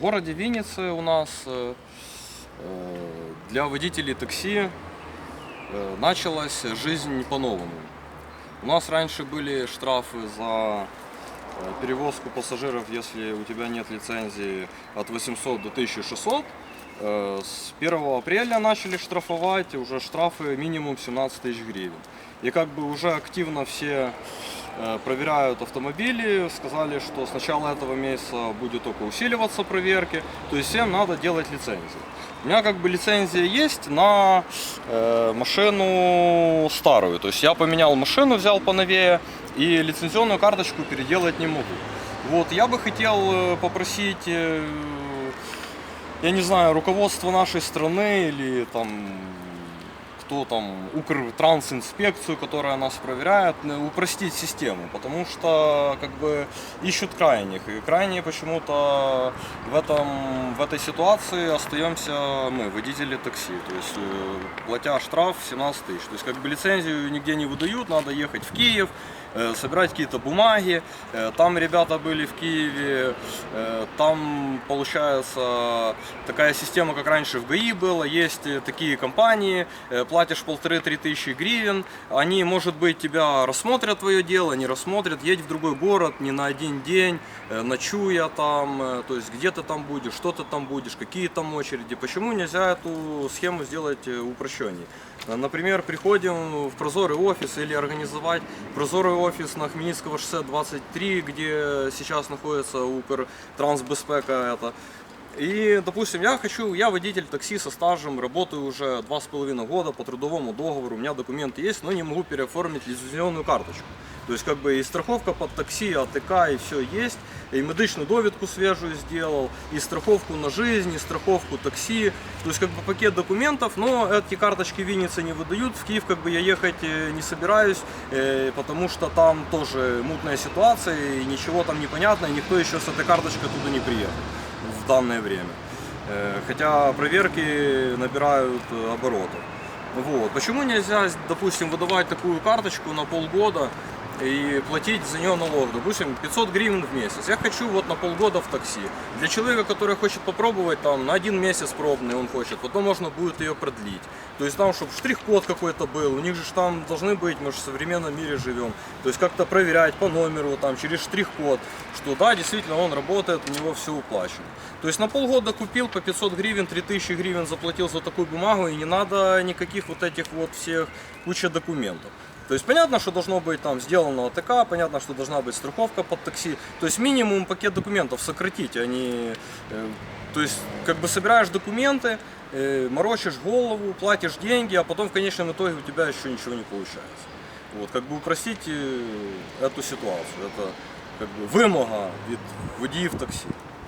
В городе Винницы у нас э, э, для водителей такси э, началась жизнь по-новому. У нас раньше были штрафы за перевозку пассажиров, если у тебя нет лицензии от 800 до 1600. Э, С 1 апреля начали штрафовать, уже штрафы минимум 17 тысяч гривен. И как бы уже активно все проверяют автомобили, сказали, что с начала этого месяца будет только усиливаться проверки, то есть всем надо делать лицензии. У меня как бы лицензия есть на э, машину старую, то есть я поменял машину, взял поновее и лицензионную карточку переделать не могу. Вот, я бы хотел э, попросить, э, я не знаю, руководство нашей страны или там кто там, Укртрансинспекцию, которая нас проверяет, э, упростить систему, потому что как бы ищут крайних, и крайние почему-то в, этом, в этой ситуации остаемся мы, водители такси, то есть э, платя штраф 17 тысяч, то есть как бы лицензию нигде не выдают, надо ехать в Киев, э, собирать какие-то бумаги, Э, там ребята были в Киеве, там получается такая система, как раньше в ГАИ было, есть такие компании, э, платишь полторы-три тысячи гривен, они, может быть, тебя рассмотрят твое дело, не рассмотрят, едь в другой город не на один день, э, ночуя там, э, то есть где ты там будешь, что ты там будешь, какие там очереди, почему нельзя эту схему сделать э, упрощенней? Например, приходим в прозорый офис или организовать прозорый офис на Хмельницкого шоссе 23, где сейчас находится Укртрансбезпека это. И, допустим, я хочу, я водитель такси со стажем, работаю уже два с половиной года по трудовому договору, у меня документы есть, но не могу переоформить лицензионную карточку. То есть, как бы и страховка под такси, АТК, и все есть, и медичную довідку свежую сделал, и страховку на жизнь, и страховку такси, то есть, как бы пакет документов, но эти карточки в не выдают, в Киев как бы я ехать э, не собираюсь, э, потому что там тоже мутная ситуация, и ничего там не понятно, и никто еще с этой карточкой туда не приехал в данное время. Э, Хотя проверки набирают э, обороты. Вот. Почему нельзя, допустим, выдавать такую карточку на полгода и платить за нее налог, допустим, 500 гривен в месяц. Я хочу вот на полгода в такси. Для человека, который хочет попробовать там на один месяц пробный, он хочет, потом можно будет ее продлить. То есть там, чтобы штрих-код какой-то был, у них же там должны быть, мы же в современном мире живем. То есть как-то проверять по номеру, там, через штрих-код, что да, действительно он работает, у него все уплачено. То есть на полгода купил по 500 гривен, 3000 гривен заплатил за такую бумагу, и не надо никаких вот этих вот всех куча документов. То есть понятно, что должно быть там сделано ОТК, понятно, что должна быть страховка под такси. То есть минимум пакет документов сократить, а не... э, То есть как бы собираешь документы, э, морочишь голову, платишь деньги, а потом в конечном итоге у тебя еще ничего не получается. Вот, как бы упростить э, эту ситуацию. Это как бы вимога від водіїв таксі.